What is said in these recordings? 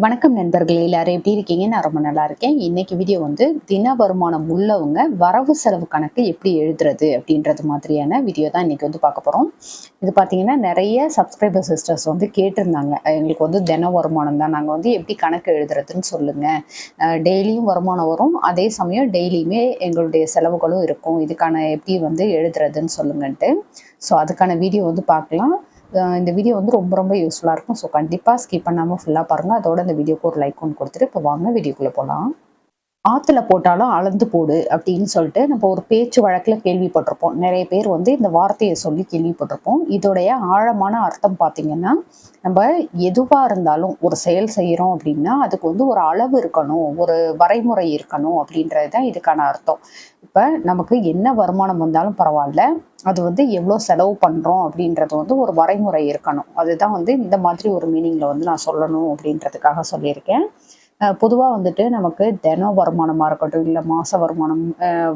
வணக்கம் நண்பர்களே எல்லாரும் எப்படி இருக்கீங்க? நான் ரொம்ப நல்லா இருக்கேன். இன்னைக்கு வீடியோ வந்து தின வருமானம் உள்ளவங்க வரவு செலவு கணக்கு எப்படி எழுதுறது அப்படின்றது மாதிரியான வீடியோ தான் இன்னைக்கு வந்து பார்க்க போகிறோம் இது பார்த்தீங்கன்னா நிறைய சப்ஸ்கிரைபர் சிஸ்டர்ஸ் வந்து கேட்டிருந்தாங்க. எங்களுக்கு வந்து தின வருமானம் தான். நாங்கள் வந்து எப்படி கணக்கு எழுதுறதுன்னு சொல்லுங்கள் டெய்லியும் வருமானம் வரும். அதே சமயம் டெய்லியுமே எங்களுடைய செலவுகளும் இருக்கும். இதுக்கான எப்படி வந்து எழுதுறதுன்னு சொல்லுங்கன்ட்டு. ஸோ அதுக்கான வீடியோ வந்து பார்க்கலாம். இந்த வீடியோ வந்து ரொம்ப ரொம்ப யூஸ்ஃபுல்லாக இருக்கும். ஸோ கண்டிப்பாக ஸ்கிப் பண்ணாமல் ஃபுல்லாக பாருங்கள் அதோட இந்த வீடியோக்கு ஒரு லைக் ஒன்று கொடுத்துட்டு இப்போ வாங்க வீடியோக்குள்ளே போகலாம் ஆற்றுல போட்டாலும் அளந்து போடு அப்படின்னு சொல்லிட்டு நம்ம ஒரு பேச்சு வழக்கில் கேள்விப்பட்டிருப்போம். நிறைய பேர் வந்து இந்த வார்த்தையை சொல்லி கேள்விப்பட்டிருப்போம். இதோடைய ஆழமான அர்த்தம் பார்த்தீங்கன்னா நம்ம எதுவாக இருந்தாலும் ஒரு செயல் செய்கிறோம் அப்படின்னா அதுக்கு வந்து ஒரு அளவு இருக்கணும் ஒரு வரைமுறை இருக்கணும் அப்படின்றது தான் இதுக்கான அர்த்தம். இப்போ நமக்கு என்ன வருமானம் வந்தாலும் பரவாயில்ல. அது வந்து எவ்வளோ செலவு பண்ணுறோம் அப்படின்றது வந்து ஒரு வரைமுறை இருக்கணும். அதுதான் வந்து இந்த மாதிரி ஒரு மீனிங்கில் வந்து நான் சொல்லணும் அப்படின்றதுக்காக சொல்லியிருக்கேன். பொதுவாக வந்துட்டு நமக்கு தின வருமானமாக இருக்கட்டும் இல்லை மாத வருமானம்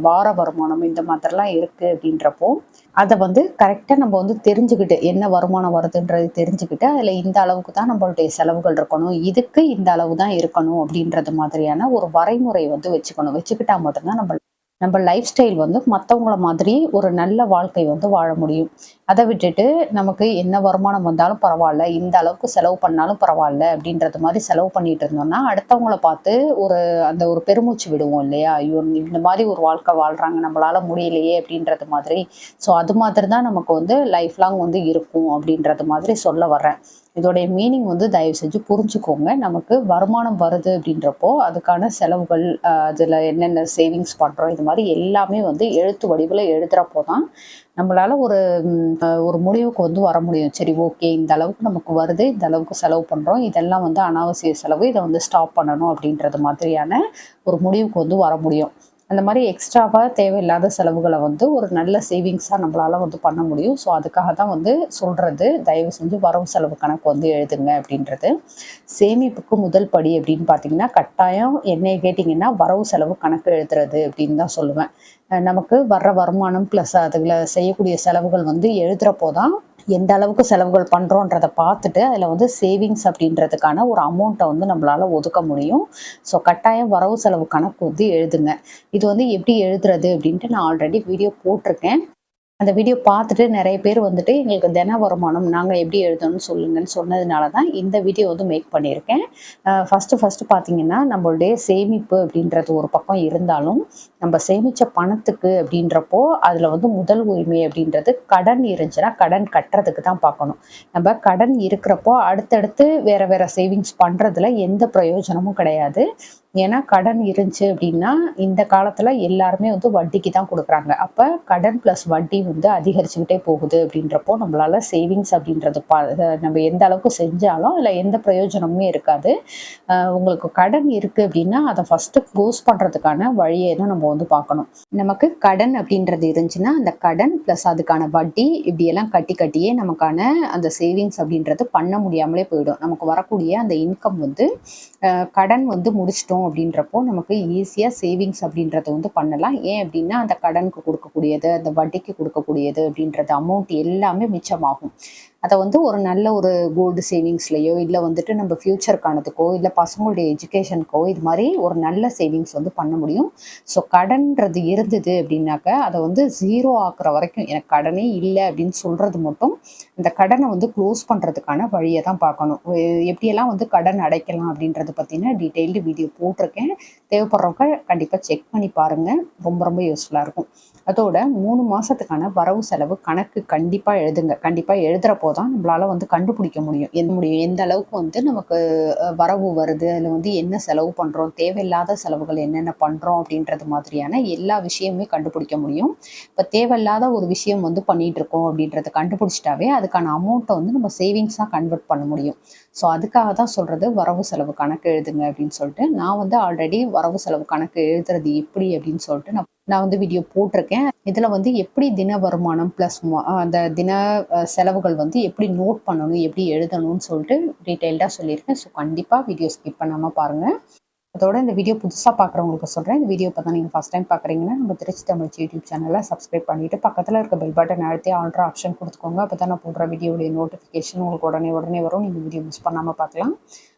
வார வருமானம் இந்த மாதிரிலாம் இருக்குது அப்படின்றப்போ அதை வந்து கரெக்டாக நம்ம வந்து தெரிஞ்சுக்கிட்டு என்ன வருமானம் வருதுன்றது தெரிஞ்சுக்கிட்டு அதில் இந்த அளவுக்கு தான் நம்மளுடைய செலவுகள் இருக்கணும் இதுக்கு இந்த அளவு தான் இருக்கணும் அப்படின்றது மாதிரியான ஒரு வரைமுறை வந்து வச்சுக்கணும். வச்சுக்கிட்டா மட்டும்தான் நம்ம நம்ம லைஃப் ஸ்டைல் வந்து மற்றவங்கள மாதிரி ஒரு நல்ல வாழ்க்கை வந்து வாழ முடியும். அதை விட்டுட்டு நமக்கு என்ன வருமானம் வந்தாலும் பரவாயில்ல இந்த அளவுக்கு செலவு பண்ணாலும் பரவாயில்ல அப்படின்றது மாதிரி செலவு பண்ணிட்டு இருந்தோம்னா அடுத்தவங்கள பார்த்து ஒரு அந்த ஒரு பெருமூச்சு விடுவோம் இல்லையா? ஐயோ இந்த மாதிரி ஒரு வாழ்க்கை வாழ்றாங்க நம்மளால முடியலையே அப்படின்றது மாதிரி. ஸோ அது மாதிரி தான் நமக்கு வந்து லைஃப் லாங் வந்து இருக்கும் அப்படின்றது மாதிரி சொல்ல வர்றேன். இதோடைய மீனிங் வந்து தயவு செஞ்சு புரிஞ்சுக்கோங்க. நமக்கு வருமானம் வருது அப்படின்றப்போ அதுக்கான செலவுகள் அதில் என்னென்ன சேவிங்ஸ் பண்ணுறோம் இது மாதிரி எல்லாமே வந்து எழுத்து வடிவில் எழுதுகிறப்போ தான் நம்மளால் ஒரு ஒரு முடிவுக்கு வந்து வர முடியும். சரி ஓகே இந்த அளவுக்கு நமக்கு வருது இந்த அளவுக்கு செலவு பண்ணுறோம் இதெல்லாம் வந்து அனாவசிய செலவு இதை வந்து ஸ்டாப் பண்ணணும் அப்படின்றது மாதிரியான ஒரு முடிவுக்கு வந்து வர முடியும். அந்த மாதிரி எக்ஸ்ட்ராவாக தேவையில்லாத செலவுகளை வந்து ஒரு நல்ல சேவிங்ஸாக நம்மளால் வந்து பண்ண முடியும். ஸோ அதுக்காக தான் வந்து சொல்கிறது தயவு செஞ்சு வரவு செலவு கணக்கு வந்து எழுதுங்க அப்படின்றது. சேமிப்புக்கு முதல் படி அப்படின்னு பார்த்தீங்கன்னா கட்டாயம் என்னைய கேட்டிங்கன்னா வரவு செலவு கணக்கு எழுதுறது அப்படின்னு தான் சொல்லுவேன். நமக்கு வர்ற வருமானம் ப்ளஸ் அதில் செய்யக்கூடிய செலவுகள் வந்து எழுதுகிறப்போ தான் எந்த அளவுக்கு செலவுகள் பண்ணுறோன்றதை பார்த்துட்டு அதில் வந்து சேவிங்ஸ் அப்படின்றதுக்கான ஒரு அமௌண்ட்டை வந்து நம்மளால் ஒதுக்க முடியும். ஸோ கட்டாயம் வரவு செலவு கணக்கு வந்து எழுதுங்க. இது வந்து எப்படி எழுதுறது அப்படின்ட்டு நான் ஆல்ரெடி வீடியோ போட்டிருக்கேன். அந்த வீடியோ பார்த்துட்டு நிறைய பேர் வந்துட்டு எங்களுக்கு தின வருமானம் நாங்கள் எப்படி எழுதணும்னு சொல்லுங்கன்னு சொன்னதுனால தான் இந்த வீடியோ வந்து மேக் பண்ணியிருக்கேன். ஃபஸ்ட்டு ஃபஸ்ட்டு பார்த்தீங்கன்னா நம்மளுடைய சேமிப்பு அப்படின்றது ஒரு பக்கம் இருந்தாலும் நம்ம சேமித்த பணத்துக்கு அப்படின்றப்போ அதில் வந்து முதல் உரிமை அப்படின்றது கடன் இருந்துச்சுன்னா கடன் கட்டுறதுக்கு தான் பார்க்கணும். நம்ம கடன் இருக்கிறப்போ அடுத்தடுத்து வேறு வேறு சேவிங்ஸ் பண்ணுறதுல எந்த பிரயோஜனமும் கிடையாது. ஏன்னா கடன் இருந்துச்சு அப்படின்னா இந்த காலத்தில் எல்லாருமே வந்து வட்டிக்கு தான் கொடுக்குறாங்க. அப்போ கடன் ப்ளஸ் வட்டி வந்து அதிகரிச்சுக்கிட்டே போகுது அப்படின்றப்போ நம்மளால சேவிங்ஸ் அப்படின்றது பா நம்ம எந்த அளவுக்கு செஞ்சாலும் இல்லை எந்த பிரயோஜனமுமே இருக்காது. உங்களுக்கு கடன் இருக்குது அப்படின்னா அதை ஃபஸ்ட்டு க்ளோஸ் பண்ணுறதுக்கான வழியை தான் நம்ம வந்து பார்க்கணும். நமக்கு கடன் அப்படின்றது இருந்துச்சுன்னா அந்த கடன் ப்ளஸ் அதுக்கான வட்டி இப்படியெல்லாம் கட்டி கட்டியே நமக்கான அந்த சேவிங்ஸ் அப்படின்றது பண்ண முடியாமலே போயிடும். நமக்கு வரக்கூடிய அந்த இன்கம் வந்து கடன் வந்து முடிச்சிட்டோம் அப்படின்றப்போ நமக்கு ஈஸியாக சேவிங்ஸ் அப்படின்றத வந்து பண்ணலாம். ஏன் அப்படின்னா அந்த கடனுக்கு கொடுக்கக்கூடியது அந்த வட்டிக்கு கொடுக்கக்கூடியது அப்படின்றது அமௌண்ட் எல்லாமே மிச்சமாகும். அதை வந்து ஒரு நல்ல ஒரு கோல்டு சேவிங்ஸ்லையோ இல்லை வந்துட்டு நம்ம ஃப்யூச்சருக்கானதுக்கோ இல்லை பசங்களுடைய எஜுகேஷனுக்கோ இது மாதிரி ஒரு நல்ல சேவிங்ஸ் வந்து பண்ண முடியும். ஸோ கடன்றது இருந்தது அப்படின்னாக்க அதை வந்து ஜீரோ ஆக்குற வரைக்கும் எனக்கு கடனே இல்லை அப்படின்னு சொல்கிறது மட்டும் இந்த கடனை வந்து க்ளோஸ் பண்ணுறதுக்கான வழியை தான் பார்க்கணும் எப்படியெல்லாம் வந்து கடன் அடைக்கலாம் அப்படின்றத பற்றின டீட்டெயில்டு வீடியோ போட்டு போட்டிருக்கேன் தேவைப்படுறவங்க கண்டிப்பாக செக் பண்ணி பாருங்கள் ரொம்ப ரொம்ப யூஸ்ஃபுல்லாக இருக்கும். அதோட மூணு மாதத்துக்கான வரவு செலவு கணக்கு கண்டிப்பாக எழுதுங்க. கண்டிப்பாக எழுதுகிறப்போ தான் நம்மளால் வந்து கண்டுபிடிக்க முடியும். எந்த முடியும் எந்த அளவுக்கு வந்து நமக்கு வரவு வருது அதில் வந்து என்ன செலவு பண்ணுறோம் தேவையில்லாத செலவுகள் என்னென்ன பண்ணுறோம் அப்படின்றது மாதிரியான எல்லா விஷயமுமே கண்டுபிடிக்க முடியும். இப்போ தேவையில்லாத ஒரு விஷயம் வந்து பண்ணிட்டு இருக்கோம் அப்படின்றத கண்டுபிடிச்சிட்டாவே அதுக்கான அமௌண்ட்டை வந்து நம்ம சேவிங்ஸாக கன்வெர்ட் பண்ண முடியும். ஸோ அதுக்காக தான் சொல்கிறது வரவு செலவு கணக்கு எழுதுங்க அப்படின்னு சொல்லிட்டு நான் வந்து ஆல்ரெடி வரவு செலவு கணக்கு எழுதுறது எப்படி அப்படின்னு சொல்லிட்டு நான் நான் வந்து வீடியோ போட்டிருக்கேன். இதில் வந்து எப்படி தின வருமானம் ப்ளஸ் அந்த தின செலவுகள் வந்து எப்படி நோட் பண்ணணும் எப்படி எழுதணும்னு சொல்லிட்டு டீட்டெயில்டாக சொல்லியிருக்கேன். ஸோ கண்டிப்பாக வீடியோ ஸ்கிப் பண்ணாமல் பாருங்கள் அதோட இந்த வீடியோ புதுசாக பார்க்குறவங்களுக்கு சொல்கிறேன் இந்த வீடியோ இப்போ தான் நீங்கள் ஃபஸ்ட் டைம் பார்க்குறீங்கன்னா நம்ம திருச்சி தமிழ் யூடியூப் சேனலை சப்ஸ்கிரைப் பண்ணிவிட்டு பக்கத்தில் இருக்க பெல் பட்டன் அழுத்தி ஆல்ட்ரு ஆப்ஷன் கொடுத்துக்கோங்க. அப்போ தான் நான் போடுற வீடியோடைய நோட்டிஃபிகேஷன் உங்களுக்கு உடனே உடனே வரும். நீங்கள் வீடியோ மிஸ் பண்ணாமல் பார்க்கலாம்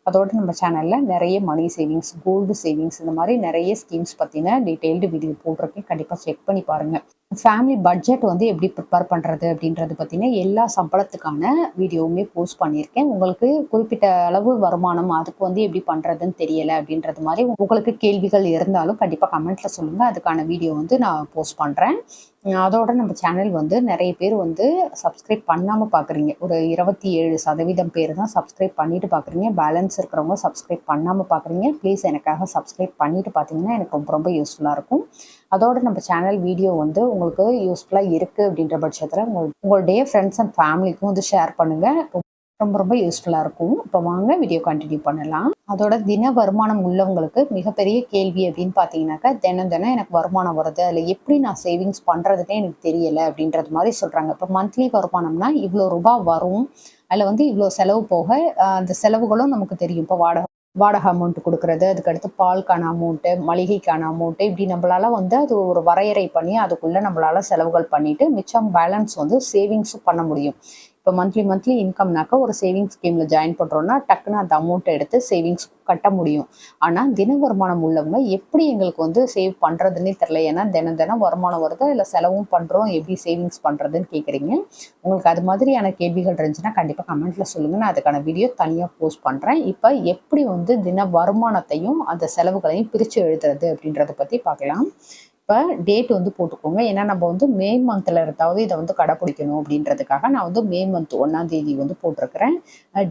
அதோட நம்ம சேனலில் நிறைய மணி சேவிங்ஸ் கோல்டு சேவிங்ஸ் இந்த மாதிரி நிறைய ஸ்கீம்ஸ் பற்றின டீட்டெயில்டு வீடியோ போட்டிருக்கேன். கண்டிப்பாக செக் பண்ணி பாருங்கள் ஃபேமிலி பட்ஜெட் வந்து எப்படி ப்ரிப்பேர் பண்ணுறது அப்படின்றது பார்த்தீங்கன்னா எல்லா சம்பளத்துக்கான வீடியோவுமே போஸ்ட் பண்ணியிருக்கேன். உங்களுக்கு குறிப்பிட்ட அளவு வருமானம் அதுக்கு வந்து எப்படி பண்ணுறதுன்னு தெரியலை அப்படின்றது மாதிரி உங்களுக்கு கேள்விகள் இருந்தாலும் கண்டிப்பாக கமெண்ட்டில் சொல்லுங்கள் அதுக்கான வீடியோ வந்து நான் போஸ்ட் பண்ணுறேன் அதோட நம்ம சேனல் வந்து நிறைய பேர் வந்து சப்ஸ்கிரைப் பண்ணாமல் பார்க்குறீங்க ஒரு இருபத்தி ஏழு சதவீதம் பேர் தான் சப்ஸ்கிரைப் பண்ணிட்டு பார்க்குறீங்க பேலன்ஸ் இருக்கிறவங்க சப்ஸ்கிரைப் பண்ணாமல் பார்க்குறீங்க ப்ளீஸ் எனக்காக சப்ஸ்கிரைப் பண்ணிட்டு பார்த்தீங்கன்னா எனக்கு ரொம்ப ரொம்ப யூஸ்ஃபுல்லாக இருக்கும். அதோட நம்ம சேனல் வீடியோ வந்து உங்களுக்கு யூஸ்ஃபுல்லாக இருக்குது அப்படின்ற பட்சத்தில் உங்கள் உங்களுடைய ஃப்ரெண்ட்ஸ் அண்ட் ஃபேமிலிக்கும் வந்து ஷேர் பண்ணுங்கள் ரொம்ப ரொம்ப யூஸ்ஃபுல்லாக இருக்கும். இப்போ வாங்க வீடியோ கண்டினியூ பண்ணலாம். அதோட தின வருமானம் உள்ளவங்களுக்கு மிகப்பெரிய கேள்வி அப்படின்னு பார்த்தீங்கன்னாக்கா தினம் தினம் எனக்கு வருமானம் வருது. அதில் எப்படி நான் சேவிங்ஸ் பண்ணுறதுனே எனக்கு தெரியலை அப்படின்றது மாதிரி சொல்கிறாங்க இப்போ மந்த்லி வருமானம்னா இவ்வளோ ரூபாய் வரும். அதில் வந்து இவ்வளோ செலவு போக அந்த செலவுகளும் நமக்கு தெரியும். இப்போ வாடகை வாடகை அமௌண்ட் கொடுக்குறது அதுக்கடுத்து பால்கான அமௌண்ட்டு மளிகைக்கான அமௌண்ட்டு இப்படி நம்மளால் வந்து அது ஒரு வரையறை பண்ணி அதுக்குள்ளே நம்மளால் செலவுகள் பண்ணிவிட்டு மிச்சம் பேலன்ஸ் வந்து சேவிங்ஸும் பண்ண முடியும். இப்போ மந்த்லி மந்த்லி இன்கம்னாக்கா ஒரு சேவிங்ஸ் ஸ்கீமில் ஜாயின் பண்ணுறோன்னா டக்குன்னு அந்த அமௌண்ட்டை எடுத்து சேவிங்ஸ் கட்ட முடியும். ஆனால் தின வருமானம் உள்ளவங்க எப்படி எங்களுக்கு வந்து சேவ் பண்ணுறதுன்னே தெரில ஏன்னா தினம் தினம் வருமானம் வருது இல்லை செலவும் பண்ணுறோம் எப்படி சேவிங்ஸ் பண்ணுறதுன்னு கேட்குறீங்க உங்களுக்கு அது மாதிரியான கேள்விகள் இருந்துச்சுன்னா கண்டிப்பாக கமெண்ட்டில் சொல்லுங்கள் நான் அதுக்கான வீடியோ தனியாக போஸ்ட் பண்ணுறேன் இப்போ எப்படி வந்து தின வருமானத்தையும் அந்த செலவுகளையும் பிரித்து எழுதுறது அப்படின்றத பற்றி பார்க்கலாம். இப்போ டேட் வந்து போட்டுக்கோங்க. ஏன்னா நம்ம வந்து மே மந்தில் இருந்தாவது இதை வந்து கடைப்பிடிக்கணும் அப்படின்றதுக்காக நான் வந்து மே மந்த் ஒன்றாம் தேதி வந்து போட்டிருக்கிறேன்.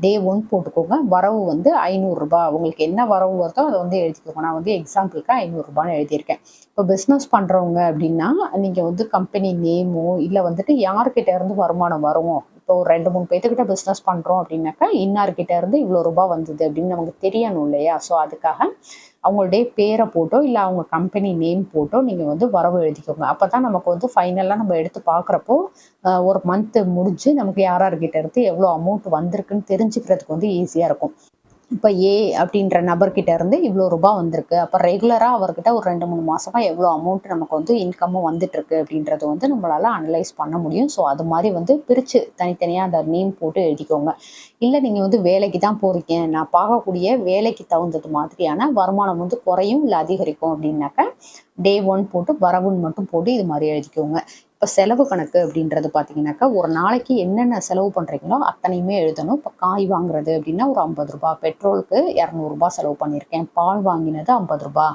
டே ஒன் போட்டுக்கோங்க. வரவு வந்து ஐநூறுரூபா உங்களுக்கு என்ன வரவு வருதோ அதை வந்து எழுதிக்கோங்க. நான் வந்து எக்ஸாம்பிளுக்கு ஐநூறுரூபான்னு எழுதியிருக்கேன். இப்போ பிஸ்னஸ் பண்ணுறவங்க அப்படின்னா நீங்கள் வந்து கம்பெனி நேமோ இல்லை வந்துட்டு யார்கிட்ட இருந்து வருமானம் வரும்? இப்போ ஒரு ரெண்டு மூணு பேர்த்துக்கிட்ட பிஸ்னஸ் பண்ணுறோம் அப்படின்னாக்கா இன்னார்கிட்ட இருந்து இவ்வளோ ரூபாய் வந்தது அப்படின்னு நமக்கு தெரியணும் இல்லையா? ஸோ அதுக்காக அவங்களுடைய பேரை போட்டோ இல்லை அவங்க கம்பெனி நேம் போட்டோ நீங்கள் வந்து வரவு எழுதிக்கோங்க. அப்போ தான் நமக்கு வந்து ஃபைனலாக நம்ம எடுத்து பார்க்குறப்போ ஒரு மந்த்து முடிஞ்சு நமக்கு யாரார்கிட்ட இருந்து எவ்வளோ அமௌண்ட் வந்திருக்குன்னு தெரிஞ்சுக்கிறதுக்கு வந்து ஈஸியாக இருக்கும். இப்போ ஏ அப்படின்ற நபர்கிட்ட இருந்து இவ்வளோ ரூபா வந்திருக்கு. அப்போ ரெகுலராக அவர்கிட்ட ஒரு ரெண்டு மூணு மாதமாக எவ்வளோ அமௌண்ட் நமக்கு வந்து இன்கம்மும் வந்துட்டுருக்கு அப்படின்றது வந்து நம்மளால் அனலைஸ் பண்ண முடியும். ஸோ அது மாதிரி வந்து பிரித்து தனித்தனியாக அந்த நேம் போட்டு எழுதிக்கோங்க. இல்லை நீங்கள் வந்து வேலைக்கு தான் போகிறீங்க நான் பார்க்கக்கூடிய வேலைக்கு தகுந்தது மாதிரியான வருமானம் வந்து குறையும் இல்லை அதிகரிக்கும் அப்படின்னாக்க டே ஒன் போட்டு வரவுன்னு மட்டும் போட்டு இது மாதிரி எழுதிக்கோங்க. இப்போ செலவு கணக்கு அப்படின்றது பார்த்தீங்கன்னாக்கா ஒரு நாளைக்கு என்னென்ன செலவு பண்ணுறீங்களோ அத்தனையுமே எழுதணும். இப்போ காய் வாங்குறது அப்படின்னா ஒரு ஐம்பது ரூபா பெட்ரோலுக்கு இரநூறுபா செலவு பண்ணியிருக்கேன். பால் வாங்கினது ஐம்பது ரூபா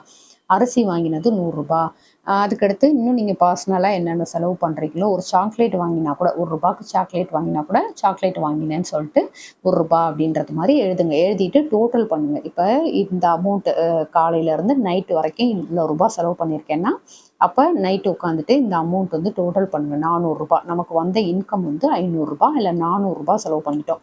அரிசி வாங்கினது நூறுரூபா அதுக்கடுத்து இன்னும் நீங்கள் பர்சனலாக என்னென்ன செலவு பண்ணுறீங்களோ ஒரு சாக்லேட் வாங்கினா கூட ஒரு ரூபாய்க்கு சாக்லேட் வாங்கினா கூட சாக்லேட் வாங்கினேன்னு சொல்லிட்டு ஒரு ரூபா அப்படின்றது மாதிரி எழுதுங்க. எழுதிட்டு டோட்டல் பண்ணுங்கள் இப்போ இந்த அமௌண்ட்டு காலையிலேருந்து நைட்டு வரைக்கும் இவ்வளோ ரூபா செலவு பண்ணியிருக்கேன்னா அப்போ நைட்டு உட்காந்துட்டு இந்த அமௌண்ட் வந்து டோட்டல் பண்ணுங்கள் நானூறுரூபா நமக்கு வந்த இன்கம் வந்து ஐநூறுரூபா இல்லை நானூறுரூபா செலவு பண்ணிட்டோம்.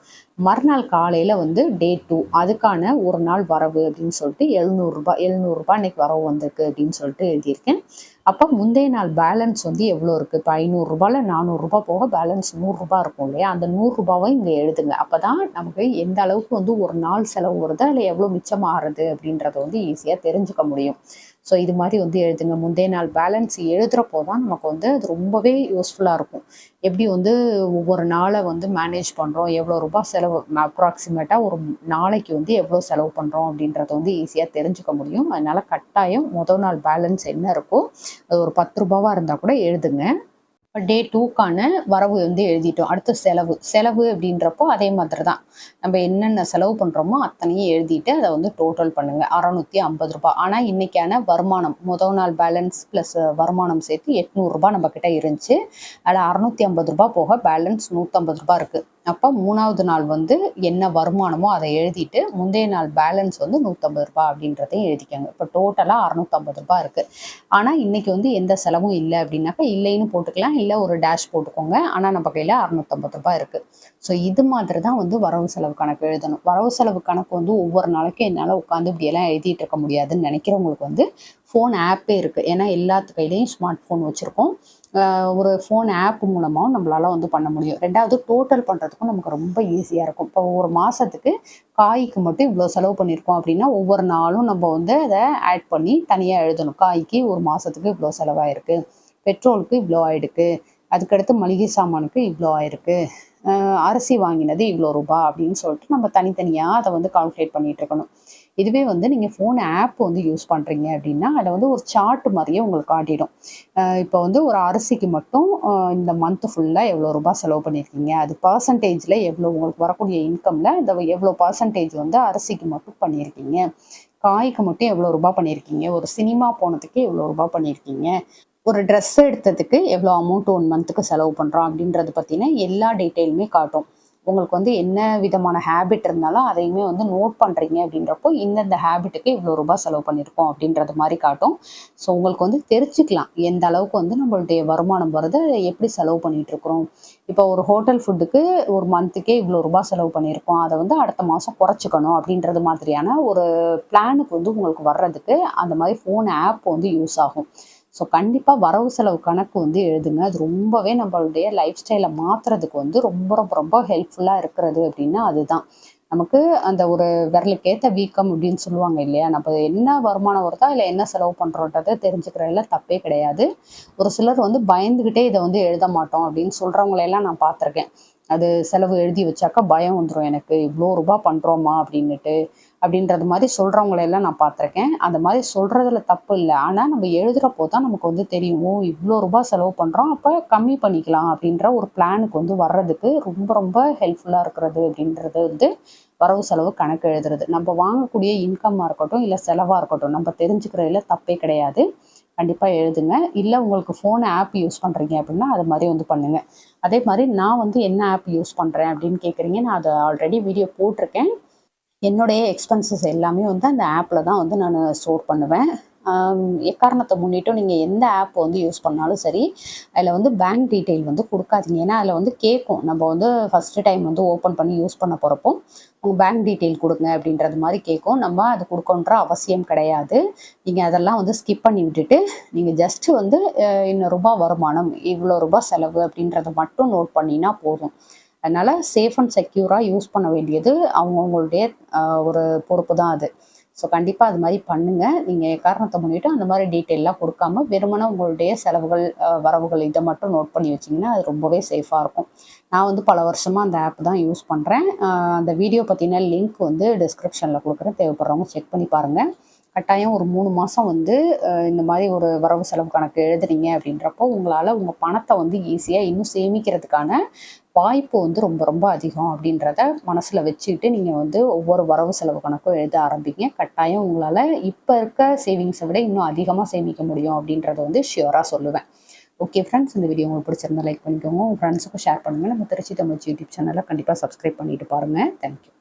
மறுநாள் காலையில் வந்து டே டூ அதுக்கான ஒரு நாள் வரவு அப்படின்னு சொல்லிட்டு எழுநூறுபா எழுநூறுபா இன்னைக்கு வரவு வந்திருக்கு அப்படின்னு சொல்லிட்டு எழுதியிருக்கேன். அப்போ முந்தைய நாள் பேலன்ஸ் வந்து எவ்வளோ இருக்குது இப்போ ஐநூறுரூபாவில் நானூறுரூபா போக பேலன்ஸ் நூறுரூபா இருக்கும் இல்லையா? அந்த நூறுரூபாவை இங்கே எழுதுங்க அப்போ தான் நமக்கு எந்த அளவுக்கு வந்து ஒரு நாள் செலவு வருதா இல்லை எவ்வளோ மிச்சமாகிறது அப்படின்றத வந்து ஈஸியாக தெரிஞ்சுக்க முடியும். ஸோ இது மாதிரி வந்து எழுதுங்க. முந்தைய நாள் பேலன்ஸ் எழுதுகிறப்போ தான் நமக்கு வந்து அது ரொம்பவே யூஸ்ஃபுல்லாக இருக்கும். எப்படி வந்து ஒவ்வொரு நாளை வந்து மேனேஜ் பண்ணுறோம் எவ்வளோ ரூபாய் செலவு அப்ராக்சிமேட்டாக ஒரு நாளைக்கு வந்து எவ்வளோ செலவு பண்ணுறோம் அப்படின்றத வந்து ஈஸியாக தெரிஞ்சுக்க முடியும். அதனால் கட்டாயம் முதல் நாள் பேலன்ஸ் என்ன இருக்கோ அது ஒரு பத்து ரூபாவாக இருந்தால் கூட எழுதுங்க. டே டூக்கான வரவு வந்து எழுதிட்டோம். அடுத்து செலவு. செலவு அப்படின்றப்போ அதே மாதிரி தான் நம்ம என்னென்ன செலவு பண்ணுறோமோ அத்தனையும் எழுதிட்டு அதை வந்து டோட்டல் பண்ணுங்கள் அறநூற்றி ஐம்பது ரூபாய். ஆனால் இன்றைக்கான வருமானம் முதல் நாள் பேலன்ஸ் ப்ளஸ் வருமானம் சேர்த்து எட்நூறுரூபா நம்மக்கிட்ட இருந்துச்சு. அதில் அறநூற்றி ஐம்பது ரூபா போக பேலன்ஸ் நூற்றம்பது ரூபா இருக்குது அப்போ மூணாவது நாள் வந்து என்ன வருமானமோ அதை எழுதிட்டு முந்தைய நாள் பேலன்ஸ் வந்து நூற்றம்பது ரூபா அப்படின்றதையும் எழுதிக்கோங்க. இப்போ டோட்டலாக அறநூற்றம்பது ரூபா இருக்குது ஆனால் இன்றைக்கி வந்து எந்த செலவும் இல்லை அப்படின்னாக்கா இல்லைன்னு போட்டுக்கலாம். இல்லை ஒரு டேஷ் போட்டுக்கோங்க. ஆனால் நம்ம கையில் அறநூற்றம்பது ரூபா இருக்குது ஸோ இது மாதிரி தான் வந்து வரவு செலவு கணக்கு எழுதணும். வரவு செலவு கணக்கு வந்து ஒவ்வொரு நாளைக்கும் என்னால் உட்காந்து இப்படியெல்லாம் எழுதிட்டு இருக்க முடியாதுன்னு நினைக்கிறவங்களுக்கு வந்து ஃபோன் ஆப்பே இருக்குது ஏன்னா எல்லாத்து கையிலையும் ஸ்மார்ட் ஃபோன் வச்சுருக்கோம். ஒரு ஃபோன் ஆப் மூலமாகவும் நம்மளால் வந்து பண்ண முடியும். ரெண்டாவது டோட்டல் பண்ணுறதுக்கும் நமக்கு ரொம்ப ஈஸியாக இருக்கும். இப்போ ஒரு மாதத்துக்கு காய்க்கு மட்டும் இவ்வளோ செலவு பண்ணியிருக்கோம் அப்படின்னா ஒவ்வொரு நாளும் நம்ம வந்து அதை ஆட் பண்ணி தனியாக எழுதணும். காய்க்கு ஒரு மாதத்துக்கு இவ்வளோ செலவாயிருக்கு. பெட்ரோலுக்கு இவ்வளோ ஆயிடுக்கு அதுக்கடுத்து மளிகை சாமானுக்கு இவ்வளோ ஆயிருக்கு. அரிசி வாங்கினது இவ்வளோ ரூபாய் அப்படின்னு சொல்லிட்டு நம்ம தனித்தனியாக அதை வந்து கால்குலேட் பண்ணிகிட்டு இருக்கணும். இதுவே வந்து நீங்கள் ஃபோன் ஆப் வந்து யூஸ் பண்ணுறீங்க அப்படின்னா அதில் வந்து ஒரு சார்ட் மாதிரியே உங்களுக்கு காட்டிடும். இப்போ வந்து ஒரு அரிசிக்கு மட்டும் இந்த மந்த் ஃபுல்லாக எவ்வளோ ரூபாய் செலவு பண்ணியிருக்கீங்க அது பர்சன்டேஜில் எவ்வளோ உங்களுக்கு வரக்கூடிய இன்கமில் இந்த எவ்வளோ பர்சன்டேஜ் வந்து அரிசிக்கு மட்டும் பண்ணியிருக்கீங்க காய்க்கு மட்டும் எவ்வளோ ரூபாய் பண்ணியிருக்கீங்க ஒரு சினிமா போனதுக்கு எவ்வளோ ரூபாய் பண்ணியிருக்கீங்க ஒரு ட்ரெஸ் எடுத்ததுக்கு எவ்வளோ அமௌண்ட் ஒன் மந்த்துக்கு செலவு பண்ணுறோம் அப்படின்றது பற்றின எல்லா டீட்டெயிலுமே காட்டும். உங்களுக்கு வந்து என்ன விதமான ஹேபிட் இருந்தாலும் அதையுமே வந்து நோட் பண்ணுறீங்க அப்படின்றப்போ இந்தந்த ஹேபிட்டுக்கு இவ்வளோ ரூபாய் செலவு பண்ணியிருக்கோம் அப்படின்றது மாதிரி காட்டும். ஸோ உங்களுக்கு வந்து தெரிஞ்சுக்கலாம் எந்த அளவுக்கு வந்து நம்மளுடைய வருமானம் வருது எப்படி செலவு பண்ணிகிட்டு இருக்கிறோம். இப்போ ஒரு ஹோட்டல் ஃபுட்டுக்கு ஒரு மந்த்துக்கே இவ்வளோ ரூபாய் செலவு பண்ணியிருக்கோம். அதை வந்து அடுத்த மாதம் குறைச்சிக்கணும் அப்படின்றது மாதிரியான ஒரு பிளானுக்கு வந்து உங்களுக்கு வர்றதுக்கு அந்த மாதிரி ஃபோன் ஆப் வந்து யூஸ் ஆகும். ஸோ கண்டிப்பாக வரவு செலவு கணக்கு வந்து எழுதுங்க. அது ரொம்பவே நம்மளுடைய லைஃப் ஸ்டைலை மாற்றுறதுக்கு வந்து ரொம்ப ரொம்ப ரொம்ப ஹெல்ப்ஃபுல்லாக இருக்கிறது அப்படின்னா அதுதான். நமக்கு அந்த ஒரு விரலுக்கேற்ற வீக்கம் அப்படின்னு சொல்லுவாங்க இல்லையா? நம்ம என்ன வருமானம் வருதா இல்லை என்ன செலவு பண்ணுறோன்றதை தெரிஞ்சுக்கிறதுல தப்பே கிடையாது. ஒரு சிலர் வந்து பயந்துக்கிட்டே இதை வந்து எழுத மாட்டோம் அப்படின்னு சொல்கிறவங்களையெல்லாம் நான் பார்த்துருக்கேன். அது செலவு எழுதி வச்சாக்கா பயம் வந்துடும் எனக்கு. இவ்வளோ ரூபாய் பண்ணுறோமா அப்படின்னுட்டு. அப்படின்றது மாதிரி சொல்கிறவங்களையெல்லாம் நான் பார்த்துருக்கேன். அந்த மாதிரி சொல்கிறதுல தப்பு இல்லை. ஆனால் நம்ம எழுதுகிறப்போ தான் நமக்கு வந்து தெரியும். ஓ இவ்வளோ ரூபாய் செலவு பண்ணுறோம் அப்போ கம்மி பண்ணிக்கலாம் அப்படின்ற ஒரு பிளானுக்கு வந்து வர்றதுக்கு ரொம்ப ரொம்ப ஹெல்ப்ஃபுல்லாக இருக்கிறது அப்படின்றது வந்து வரவு செலவு கணக்கு எழுதுறது. நம்ம வாங்கக்கூடிய இன்கம்மாக இருக்கட்டும் இல்லை செலவாக இருக்கட்டும் நம்ம தெரிஞ்சுக்கிறதுல தப்பே கிடையாது. கண்டிப்பாக எழுதுங்க. இல்லை உங்களுக்கு ஃபோன் ஆப் யூஸ் பண்ணுறீங்க அப்படின்னா அது மாதிரி வந்து பண்ணுங்கள் அதே மாதிரி நான் வந்து என்ன ஆப் யூஸ் பண்ணுறேன் அப்படின்னு கேட்குறீங்க நான் அதை ஆல்ரெடி வீடியோ போட்டிருக்கேன். என்னுடைய எக்ஸ்பென்சஸ் எல்லாமே வந்து அந்த ஆப்பில் தான் வந்து நான் ஸ்டோர் பண்ணுவேன். எக்காரணத்தை முன்னிட்டும் நீங்கள் எந்த ஆப் வந்து யூஸ் பண்ணாலும் சரி அதில் வந்து பேங்க் டீட்டெயில் வந்து கொடுக்காதீங்க. ஏன்னா அதில் வந்து கேட்கும். நம்ம வந்து ஃபஸ்ட்டு டைம் வந்து ஓப்பன் பண்ணி யூஸ் பண்ண போகிறப்போ உங்கள் பேங்க் டீட்டெயில் கொடுங்க அப்படின்றது மாதிரி கேட்கும். நம்ம அது கொடுக்கணுன்ற அவசியம் கிடையாது. நீங்கள் அதெல்லாம் வந்து ஸ்கிப் பண்ணி விட்டுட்டு நீங்கள் ஜஸ்ட்டு வந்து இன்னும் ரூபா ரூபாய் வருமானம் இவ்வளோ ரூபாய் செலவு அப்படின்றத மட்டும் நோட் பண்ணினா போதும். அதனால் சேஃப் அண்ட் செக்யூராக யூஸ் பண்ண வேண்டியது அவங்கவுங்களுடைய ஒரு பொறுப்பு தான் அது. ஸோ கண்டிப்பாக அது மாதிரி பண்ணுங்கள் நீங்கள் காரணத்தை முன்னிட்டு அந்த மாதிரி டீட்டெயிலாக கொடுக்காம வெறுமனே உங்களுடைய செலவுகள் வரவுகள் இதை மட்டும் நோட் பண்ணி வச்சிங்கன்னா அது ரொம்பவே சேஃபாக இருக்கும். நான் வந்து பல வருஷமாக அந்த ஆப் தான் யூஸ் பண்ணுறேன் அந்த வீடியோ பற்றின லிங்க் வந்து டிஸ்கிரிப்ஷனில் கொடுக்குறேன். தேவைப்படுறவங்க செக் பண்ணி பாருங்கள் கட்டாயம் ஒரு மூணு மாதம் வந்து இந்த மாதிரி ஒரு வரவு செலவு கணக்கு எழுதுறீங்க அப்படின்றப்போ உங்களால் உங்கள் பணத்தை வந்து ஈஸியாக இன்னும் சேமிக்கிறதுக்கான வாய்ப்பு வந்து ரொம்ப ரொம்ப அதிகம் அப்படின்றத மனசில் வச்சுக்கிட்டு நீங்கள் வந்து ஒவ்வொரு வரவு செலவு கணக்கும் எழுத ஆரம்பிங்க. கட்டாயம் உங்களால் இப்போ இருக்க சேவிங்ஸை விட இன்னும் அதிகமாக சேமிக்க முடியும் அப்படின்றத வந்து ஷியோராக சொல்லுவேன். ஓகே ஃப்ரெண்ட்ஸ் இந்த வீடியோ உங்களுக்கு பிடிச்சிருந்தா லைக் பண்ணிக்கோங்க. உங்கள் ஃப்ரெண்ட்ஸுக்கும் ஷேர் பண்ணுங்கள் நம்ம திருச்சி தமிழ் யூடியூப் சேனலை கண்டிப்பாக சப்ஸ்கிரைப் பண்ணிட்டு பாருங்கள் தேங்க்யூ